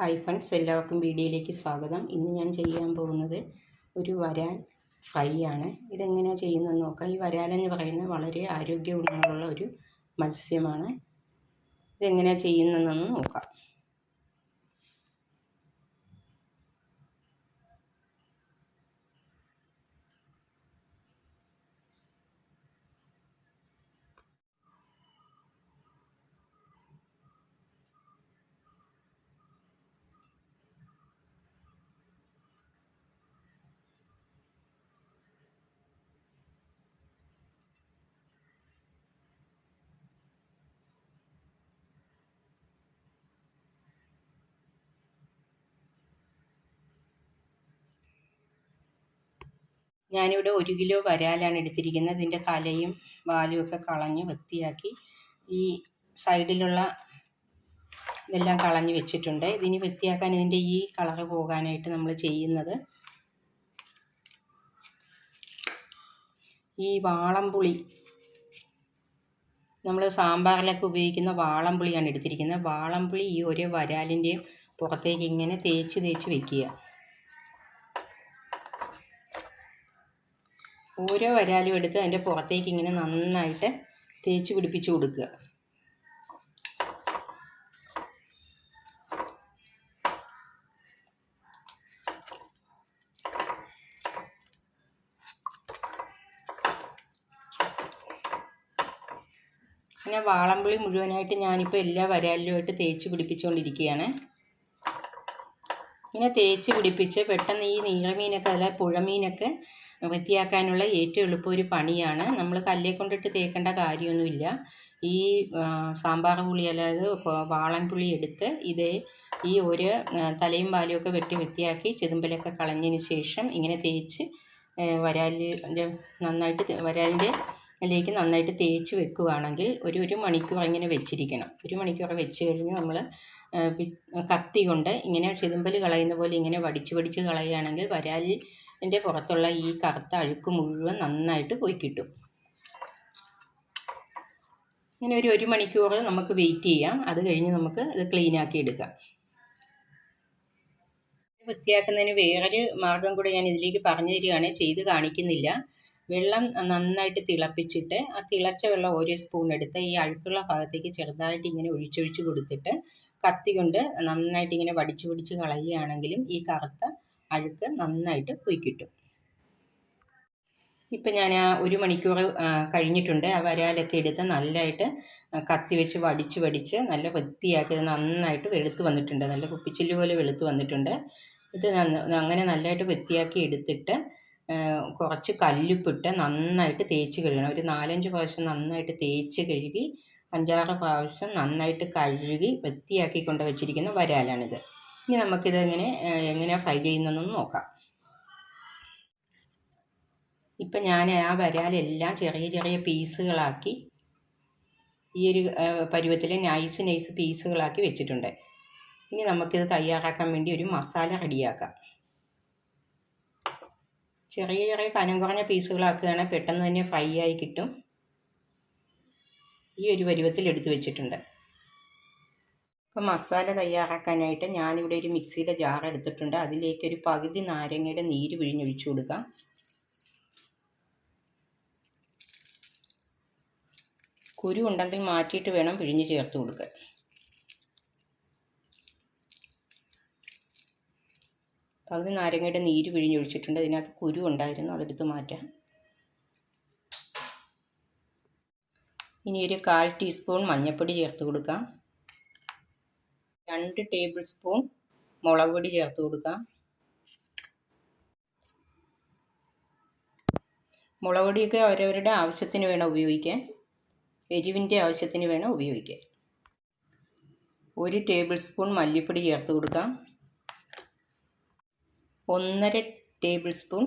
Hi friends എല്ലാവർക്കും വീഡിയോയിലേക്ക് സ്വാഗതം. ഇന്ന് ഞാൻ ചെയ്യാൻ പോകുന്നത് ഒരു വരാൽ ഫ്രൈ ആണ്. ഇതെങ്ങനെയാണ് ചെയ്യുന്നതെന്ന് നോക്കാം. ഈ വരാലെന്ന് പറയുന്നത് വളരെ ആരോഗ്യ ഗുണങ്ങളുള്ള ഒരു മത്സ്യമാണ്. ഇതെങ്ങനെയാണ് ചെയ്യുന്നതെന്ന് നോക്കാം. ഞാനിവിടെ ഒരു കിലോ വരാലാണ് എടുത്തിരിക്കുന്നത്. ഇതിന്റെ തലയും വാലും ഒക്കെ കളഞ്ഞ് വൃത്തിയാക്കി ഈ സൈഡിലുള്ള ഇതെല്ലാം കളഞ്ഞ് വെച്ചിട്ടുണ്ട്. ഇതിന് വൃത്തിയാക്കാൻ ഇതിന്റെ ഈ കളറ് പോകാനായിട്ട് നമ്മൾ ചെയ്യുന്നത് ഈ വാളംപുളി. നമ്മൾ സാമ്പാറിലൊക്കെ ഉപയോഗിക്കുന്ന വാളംപുളിയാണ് എടുത്തിരിക്കുന്നത്. വാളംപുളി ഈ ഒരു വരാലിന്റെയും പുറത്തേക്ക് ഇങ്ങനെ തേച്ച് തേച്ച് വെക്കുക. ഓരോ വരാലും എടുത്ത് അതിന്റെ പുറത്തേക്ക് ഇങ്ങനെ നന്നായിട്ട് തേച്ച് പിടിപ്പിച്ച് കൊടുക്കുക. പിന്നെ വാളംപുളി മുഴുവനായിട്ട് ഞാനിപ്പോൾ എല്ലാ വരാലിലുമായിട്ട് തേച്ച് പിടിപ്പിച്ചുകൊണ്ടിരിക്കുകയാണ്. ഇങ്ങനെ തേച്ച് പിടിപ്പിച്ച് പെട്ടെന്ന് ഈ നീളമീനൊക്കെ അല്ല പുഴമീനൊക്കെ വൃത്തിയാക്കാനുള്ള ഏറ്റവും എളുപ്പം ഒരു പണിയാണ്. നമ്മൾ കല്ലേ കൊണ്ടിട്ട് തേക്കേണ്ട കാര്യമൊന്നുമില്ല. ഈ സാമ്പാർ പുളി അല്ലാതെ വാളൻ പുളി എടുത്ത് ഇത് ഈ ഒരു തലയും പാലും ഒക്കെ വെട്ടി വൃത്തിയാക്കി ചെതുമ്പലൊക്കെ കളഞ്ഞതിന് ശേഷം ഇങ്ങനെ തേച്ച് വരാലിന്റെ നന്നായിട്ട് വരാലിന്റെ അതിലേക്ക് നന്നായിട്ട് തേച്ച് വെക്കുകയാണെങ്കിൽ ഒരു ഒരു മണിക്കൂർ ഇങ്ങനെ വെച്ചിരിക്കണം. ഒരു മണിക്കൂർ വെച്ച് കഴിഞ്ഞ് നമ്മൾ കത്തി കൊണ്ട് ഇങ്ങനെ ചെതുമ്പൽ കളയുന്ന പോലെ ഇങ്ങനെ വടിച്ച് വടിച്ച് കളയുകയാണെങ്കിൽ വരാലിന്റെ പുറത്തുള്ള ഈ കറുത്ത അഴുക്ക് മുഴുവൻ നന്നായിട്ട് പോയി കിട്ടും. ഇങ്ങനെ ഒരു ഒരു മണിക്കൂർ നമുക്ക് വെയിറ്റ് ചെയ്യാം. അത് കഴിഞ്ഞ് നമുക്ക് ഇത് ക്ലീനാക്കി എടുക്കാം. വൃത്തിയാക്കുന്നതിന് വേറൊരു മാർഗം കൂടെ ഞാൻ ഇതിലേക്ക് പറഞ്ഞു തരികയാണ്. ചെയ്ത് കാണിക്കുന്നില്ല. വെള്ളം നന്നായിട്ട് തിളപ്പിച്ചിട്ട് ആ തിളച്ച വെള്ളം ഓരോ സ്പൂൺ എടുത്ത് ഈ അഴുക്കുള്ള ഭാഗത്തേക്ക് ചെറുതായിട്ട് ഇങ്ങനെ ഒഴിച്ചൊഴിച്ച് കൊടുത്തിട്ട് കത്തി കൊണ്ട് നന്നായിട്ട് ഇങ്ങനെ വടിച്ച് പിടിച്ച് കളയുകയാണെങ്കിലും ഈ കറുത്ത അഴുക്ക് നന്നായിട്ട് പോയി കിട്ടും. ഇപ്പം ഞാൻ ആ ഒരു മണിക്കൂർ കഴിഞ്ഞിട്ടുണ്ട്. ആ വരാലൊക്കെ എടുത്ത് നല്ലതായിട്ട് കത്തി വെച്ച് വടിച്ച് വടിച്ച് നല്ല വൃത്തിയാക്കി നന്നായിട്ട് വെളുത്ത് വന്നിട്ടുണ്ട്. നല്ല കുപ്പിച്ചില്ല് പോലെ വെളുത്ത് വന്നിട്ടുണ്ട്. ഇത് അങ്ങനെ നല്ലതായിട്ട് വൃത്തിയാക്കി എടുത്തിട്ട് കുറച്ച് കല്ലുപ്പിട്ട് നന്നായിട്ട് തേച്ച് കഴുകണം. ഒരു നാലഞ്ച് പ്രാവശ്യം നന്നായിട്ട് തേച്ച് കഴുകി അഞ്ചാറ് പ്രാവശ്യം നന്നായിട്ട് കഴുകി വൃത്തിയാക്കി കൊണ്ട് വെച്ചിരിക്കുന്ന വരാലാണിത്. ഇനി നമുക്കിത് എങ്ങനെ എങ്ങനെയാണ് ഫ്രൈ ചെയ്യുന്നതെന്ന് നോക്കാം. ഇപ്പം ഞാൻ ആ വരാലെല്ലാം ചെറിയ ചെറിയ പീസുകളാക്കി ഈ ഒരു പരുവത്തിൽ നൈസ് നൈസ് പീസുകളാക്കി വെച്ചിട്ടുണ്ട്. ഇനി നമുക്കിത് തയ്യാറാക്കാൻ വേണ്ടി ഒരു മസാല റെഡിയാക്കാം. ചെറിയ ചെറിയ കനം കുറഞ്ഞ പീസുകളാക്കുകയാണെങ്കിൽ പെട്ടെന്ന് തന്നെ ഫ്രൈ ആയി കിട്ടും. ഈ ഒരു പരുവത്തിൽ എടുത്തു വെച്ചിട്ടുണ്ട്. അപ്പം മസാല തയ്യാറാക്കാനായിട്ട് ഞാനിവിടെ ഒരു മിക്സിയുടെ ജാർ എടുത്തിട്ടുണ്ട്. അതിലേക്ക് ഒരു പകുതി നാരങ്ങയുടെ നീര് പിഴിഞ്ഞൊഴിച്ചു കൊടുക്കാം. കുരു ഉണ്ടെങ്കിൽ മാറ്റിയിട്ട് വേണം പിഴിഞ്ഞ് ചേർത്ത് കൊടുക്കാൻ. പകുതി നാരങ്ങയുടെ നീര് പിഴിഞ്ഞൊഴിച്ചിട്ടുണ്ട് അതിനകത്ത് കുരു ഉണ്ടായിരുന്നു. അതെടുത്ത് മാറ്റാം. ഇനി ഒരു കാൽ ടീസ്പൂൺ മഞ്ഞൾപ്പൊടി ചേർത്ത് കൊടുക്കാം. രണ്ട് ടേബിൾ സ്പൂൺ മുളക് പൊടി ചേർത്ത് കൊടുക്കാം. മുളക് പൊടിയൊക്കെ അവരവരുടെ ആവശ്യത്തിന് വേണം ഉപയോഗിക്കാൻ. എരിവിന്റെ ആവശ്യത്തിന് വേണം ഉപയോഗിക്കാൻ. ഒരു ടേബിൾ സ്പൂൺ മല്ലിപ്പൊടി ചേർത്ത് കൊടുക്കാം. ഒന്നര ടേബിൾ സ്പൂൺ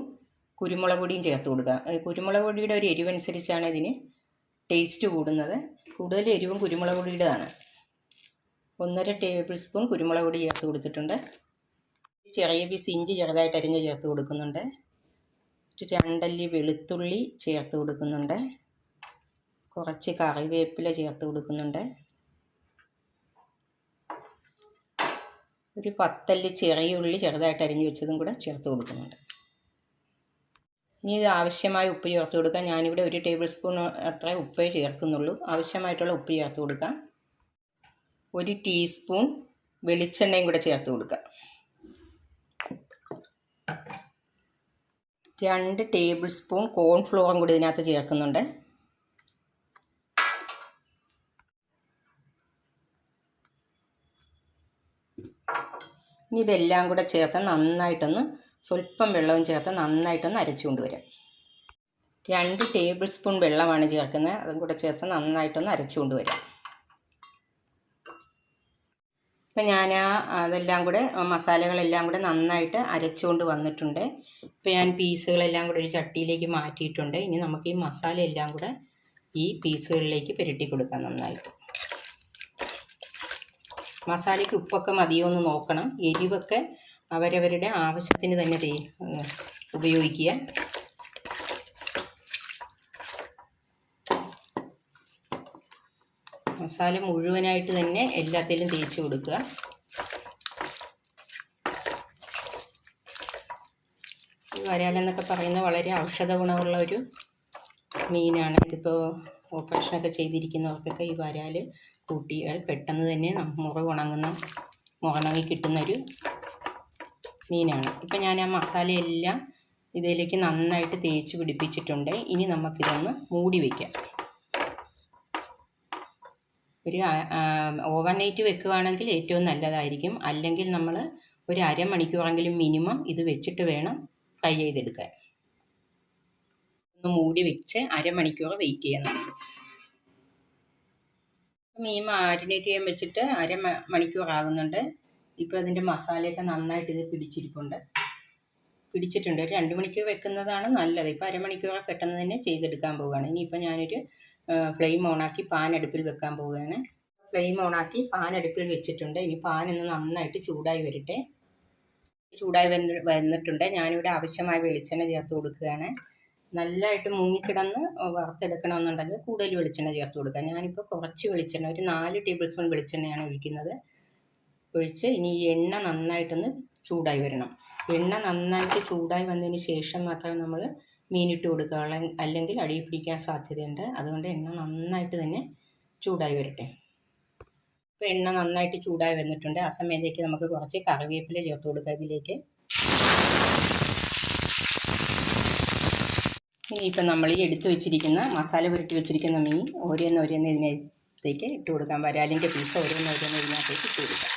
കുരുമുളക് പൊടിയും ചേർത്ത് കൊടുക്കുക കുരുമുളക് പൊടിയുടെ ഒരു എരിവനുസരിച്ചാണ് ഇതിന് ടേസ്റ്റ് കൂടുന്നത്. കൂടുതൽ എരിവും കുരുമുളക് പൊടിയുടേതാണ്. ഒന്നര ടേബിൾ സ്പൂൺ കുരുമുളക് പൊടി ചേർത്ത് കൊടുത്തിട്ടുണ്ട്. ചെറിയ പീസ് ഇഞ്ചി ചെറുതായിട്ട് അരിഞ്ഞ് ചേർത്ത് കൊടുക്കുന്നുണ്ട്. രണ്ടല്ലി വെളുത്തുള്ളി ചേർത്ത് കൊടുക്കുന്നുണ്ട്. കുറച്ച് കറിവേപ്പില ചേർത്ത് കൊടുക്കുന്നുണ്ട്. ഒരു പത്തല്ലി ചെറിയ ഉള്ളി ചെറുതായിട്ട് അരിഞ്ഞ് വെച്ചതും കൂടെ ചേർത്ത് കൊടുക്കുന്നുണ്ട്. ഇനി ഇത് ആവശ്യമായ ഉപ്പ് ചേർത്ത് കൊടുക്കാം. ഞാനിവിടെ ഒരു ടേബിൾ സ്പൂൺ അത്ര ഉപ്പേ ചേർക്കുന്നുള്ളൂ. ആവശ്യമായിട്ടുള്ള ഉപ്പ് ചേർത്ത് കൊടുക്കാം. ഒരു ടീസ്പൂൺ വെളിച്ചെണ്ണയും കൂടെ ചേർത്ത് കൊടുക്കുക. രണ്ട് ടേബിൾ സ്പൂൺ കോൺഫ്ലോറും കൂടി ഇതിനകത്ത് ചേർക്കുന്നുണ്ട്. ഇനി ഇതെല്ലാം കൂടെ ചേർത്ത് നന്നായിട്ടൊന്ന് സ്വല്പം വെള്ളവും ചേർത്ത് നന്നായിട്ടൊന്ന് അരച്ചു കൊണ്ടുവരാം. രണ്ട് ടേബിൾ സ്പൂൺ വെള്ളമാണ് ചേർക്കുന്നത്. അതും കൂടെ ചേർത്ത് നന്നായിട്ടൊന്ന് അരച്ചു കൊണ്ടുവരാം. ഇപ്പം ഞാൻ ആ അതെല്ലാം കൂടെ മസാലകളെല്ലാം കൂടെ നന്നായിട്ട് അരച്ചുകൊണ്ട് വന്നിട്ടുണ്ട്. ഇപ്പം ഞാൻ പീസുകളെല്ലാം കൂടെ ഒരു ചട്ടിയിലേക്ക് മാറ്റിയിട്ടുണ്ട്. ഇനി നമുക്ക് ഈ മസാല എല്ലാം കൂടെ ഈ പീസുകളിലേക്ക് പുരട്ടി കൊടുക്കാം നന്നായിട്ട്. മസാലയ്ക്ക് ഉപ്പൊക്കെ മതിയോ എന്ന് നോക്കണം. എരിവൊക്കെ അവരവരുടെ ആവശ്യത്തിന് തന്നെ ഉപയോഗിക്കുക. മസാല മുഴുവനായിട്ട് തന്നെ എല്ലാത്തിലും തേച്ച് കൊടുക്കുക. ഈ വരാലെന്നൊക്കെ പറയുന്നത് വളരെ ഔഷധ ഗുണമുള്ള ഒരു മീനാണ്. ഇതിപ്പോൾ ഓപ്പറേഷനൊക്കെ ചെയ്തിരിക്കുന്നവർക്കൊക്കെ ഈ വരാൽ കൂട്ടിയാൽ പെട്ടെന്ന് തന്നെ മുറ ഉണങ്ങുന്ന ഉണങ്ങി കിട്ടുന്നൊരു മീനാണ്. ഇപ്പം ഞാൻ ആ മസാലയെല്ലാം ഇതിലേക്ക് നന്നായിട്ട് തേച്ച് പിടിപ്പിച്ചിട്ടുണ്ട്. ഇനി നമുക്കിതൊന്ന് മൂടി വയ്ക്കാം ഒരു ഓവർ നൈറ്റ് വെക്കുകയാണെങ്കിൽ ഏറ്റവും നല്ലതായിരിക്കും. അല്ലെങ്കിൽ നമ്മൾ ഒരു അരമണിക്കൂറെങ്കിലും മിനിമം ഇത് വെച്ചിട്ട് വേണം ഫ്രൈ ചെയ്തെടുക്കാൻ. ഒന്ന് മൂടി വെച്ച് അരമണിക്കൂർ വെയിറ്റ് ചെയ്യണം മീൻ മാരിനേറ്റ് ചെയ്യാൻ വെച്ചിട്ട് അര മണിക്കൂർ ആകുന്നുണ്ട്. ഇപ്പോൾ അതിന്റെ മസാലയൊക്കെ നന്നായിട്ട് ഇത് പിടിച്ചിരിപ്പുണ്ട്. പിടിച്ചിട്ടുണ്ട്. ഒരു രണ്ട് മണിക്കൂർ വെക്കുന്നതാണ് നല്ലത്. ഇപ്പോൾ അരമണിക്കൂറൊക്കെ പെട്ടെന്ന് തന്നെ ചെയ്തെടുക്കാൻ പോവുകയാണ്. ഇനിയിപ്പോൾ ഞാനൊരു ഫ്ലെയിം ഓണാക്കി പാൻ അടുപ്പിൽ വെക്കാൻ പോവുകയാണ്. ഫ്ലെയിം ഓണാക്കി പാൻ അടുപ്പിൽ വെച്ചിട്ടുണ്ട്. ഇനി പാൻ ഒന്ന് നന്നായിട്ട് ചൂടായി വരട്ടെ. ചൂടായി വന്ന് വന്നിട്ടുണ്ട്. ഞാനിവിടെ ആവശ്യമായ വെളിച്ചെണ്ണ ചേർത്ത് കൊടുക്കുകയാണ്. നല്ലതായിട്ട് മുങ്ങിക്കിടന്ന് വറുത്തെടുക്കണമെന്നുണ്ടെങ്കിൽ കൂടുതൽ വെളിച്ചെണ്ണ ചേർത്ത് കൊടുക്കുക. ഞാനിപ്പോൾ കുറച്ച് വെളിച്ചെണ്ണ ഒരു നാല് ടേബിൾ സ്പൂൺ വെളിച്ചെണ്ണയാണ് ഒഴിക്കുന്നത്. ഒഴിച്ച് ഇനി എണ്ണ നന്നായിട്ടൊന്ന് ചൂടായി വരണം. എണ്ണ നന്നായിട്ട് ചൂടായി വന്നതിന് ശേഷം മാത്രമേ നമ്മൾ മീനിട്ട് കൊടുക്കുക അല്ലെങ്കിൽ അടി പിടിക്കാൻ സാധ്യതയുണ്ട്. അതുകൊണ്ട് എണ്ണ നന്നായിട്ട് തന്നെ ചൂടായി വരട്ടെ. ഇപ്പോൾ എണ്ണ നന്നായിട്ട് ചൂടായി വന്നിട്ടുണ്ട്. ആ സമയത്തേക്ക് നമുക്ക് കുറച്ച് കറിവേപ്പില ചേർത്ത് കൊടുക്കാം ഇതിലേക്ക്. ഇനിയിപ്പോൾ നമ്മൾ ഈ എടുത്തു വെച്ചിരിക്കുന്ന മസാല പുരട്ടി വെച്ചിരിക്കുന്ന മീൻ ഓരോന്ന് ഓരോന്ന് ഇതിനകത്തേക്ക് ഇട്ട് കൊടുക്കാം. വരാലിന്റെ പീസ് ഓരോന്ന് ഓരോന്ന് ഇതിനകത്തേക്ക് ഇട്ട് കൊടുക്കാം.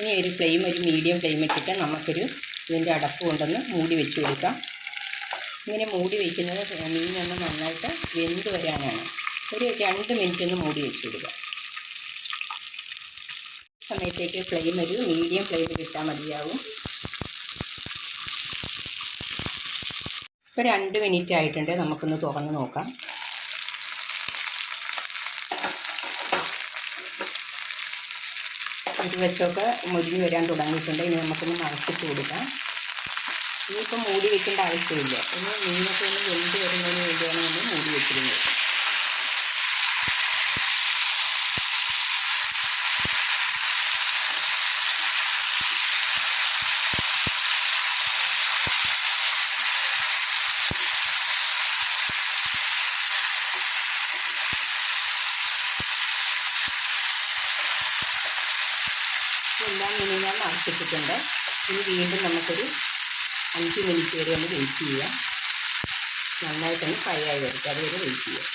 ഇനി ഒരു ഫ്ലെയിം ഒരു മീഡിയം ഫ്ലെയിം ഇട്ടിട്ട് നമുക്കൊരു ഇതിന്റെ അടപ്പ് കൊണ്ടൊന്ന് മൂടി വെച്ച് കൊടുക്കാം. ഇങ്ങനെ മൂടി വയ്ക്കുന്നത് മീനൊന്ന് നന്നായിട്ട് വെന്ത് വരാനാണ്. ഒരു രണ്ട് മിനിറ്റ് ഒന്ന് മൂടി വെച്ചിടുക. സമയത്തേക്ക് ഫ്ലെയിം ഒരു മീഡിയം ഫ്ലെയിം ഇട്ടാൽ മതിയാവും. ഇപ്പോൾ രണ്ട് മിനിറ്റ് ആയിട്ടുണ്ട് നമുക്കൊന്ന് തുറന്ന് നോക്കാം. ഒരു വശമൊക്കെ മുരിഞ്ഞ് വരാൻ തുടങ്ങിയിട്ടുണ്ട്. ഇനി നമുക്കൊന്ന് മറച്ചിട്ട് കൊടുക്കാം. ഇനിയിപ്പോൾ മൂടി വെക്കേണ്ട ആവശ്യമില്ല. ഇനി മീനൊക്കെ ഒന്ന് വെന്ത് വരുന്നതിന് വേണ്ടിയാണ് നമ്മൾ മൂടി വെച്ചിരുന്നത് എല്ലാം ഞാൻ ഇനി വീണ്ടും നമുക്കൊരു അഞ്ച് മിനിറ്റ് വരെ ഒന്ന് വെയിറ്റ് ചെയ്യാം. നന്നായിട്ടൊന്ന് ഫ്രൈ ആയി വരട്ടെ. അതുവരെ വെയിറ്റ് ചെയ്യാം.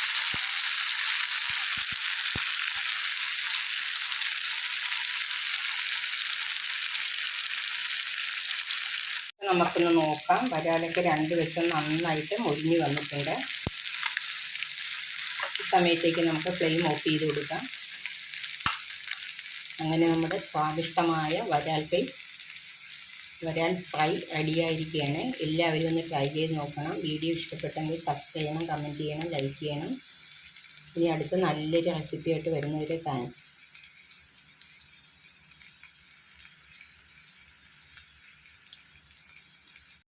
നമുക്കൊന്ന് നോക്കാം. വരാലൊക്കെ രണ്ട് വശം നന്നായിട്ട് മുരിഞ്ഞ് വന്നിട്ടുണ്ട്. ഈ സമയത്തേക്ക് നമുക്ക് ഫ്ലെയിം ഓഫ് ചെയ്ത് കൊടുക്കാം. അങ്ങനെ നമ്മുടെ സ്വാദിഷ്ടമായ വരാൽ ഫ്രൈ വരാൻ ഫ്രൈ റെഡിയായിരിക്കുകയാണ് എല്ലാവരും ഒന്ന് ട്രൈ ചെയ്ത് നോക്കണം. വീഡിയോ ഇഷ്ടപ്പെട്ടെങ്കിൽ സബ്സ്ക്രൈബ് ചെയ്യണം കമന്റ് ചെയ്യണം ലൈക്ക് ചെയ്യണം. ഇനി അടുത്ത നല്ലൊരു റെസിപ്പിയായിട്ട് വരുന്നവരെ താങ്ക്സ്